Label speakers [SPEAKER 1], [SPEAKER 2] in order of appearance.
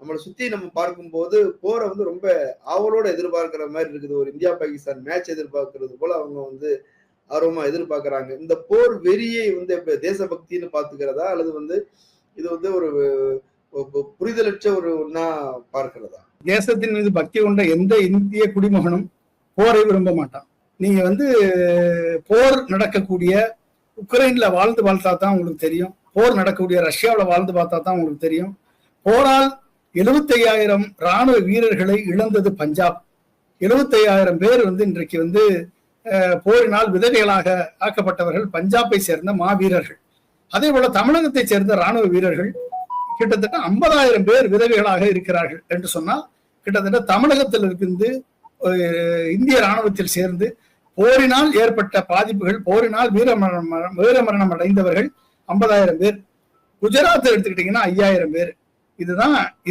[SPEAKER 1] நம்மளை சுத்தி நம்ம பார்க்கும்போது போரை வந்து ரொம்ப ஆவலோட எதிர்பார்க்கிற மாதிரி இருக்குது. ஒரு இந்தியா பாகிஸ்தான் மேட்ச் எதிர்பார்க்கறது போல அவங்க வந்து ஆர்வமா எதிர்பார்க்கறாங்க. இந்த போர் வெறியை வந்து எப்ப தேசபக்தின்னு பாத்துக்கிறதா அல்லது வந்து இது வந்து ஒரு ஒரு புரிதலற்ற ஒரு ஒன்னா பார்க்கிறதா?
[SPEAKER 2] தேசத்தின் மீது பக்தி கொண்ட எந்த இந்திய குடிமகனும் போரை விரும்ப மாட்டான். நீங்க வந்து போர் நடக்கக்கூடிய உக்ரைன்ல வாழ்ந்து பார்த்தா தான் உங்களுக்கு தெரியும். போர் நடக்கக்கூடிய ரஷ்யாவில் வாழ்ந்து பார்த்தா தான் உங்களுக்கு தெரியும். போரால் எழுபத்தையாயிரம் ராணுவ வீரர்களை இழந்தது பஞ்சாப். எழுபத்தையாயிரம் பேர் வந்து இன்றைக்கு வந்து போரினால் விதவைகளாக ஆக்கப்பட்டவர்கள் பஞ்சாபை சேர்ந்த மாவீரர்கள். அதே போல தமிழகத்தை சேர்ந்த ராணுவ வீரர்கள் கிட்டத்தட்ட ஐம்பதாயிரம் பேர் விதவைகளாக இருக்கிறார்கள் என்று சொன்னால் கிட்டத்தட்ட தமிழகத்தில் இருந்து இந்திய ராணுவத்தில் சேர்ந்து போரினால் ஏற்பட்ட பாதிப்புகள் போரினால் வீரமரணம் வீரமரணம் அடைந்தவர்கள் ஐம்பதாயிரம் பேர். குஜராத் எடுத்துக்கிட்டீங்கன்னா ஐயாயிரம் பேர். இதுதான் இது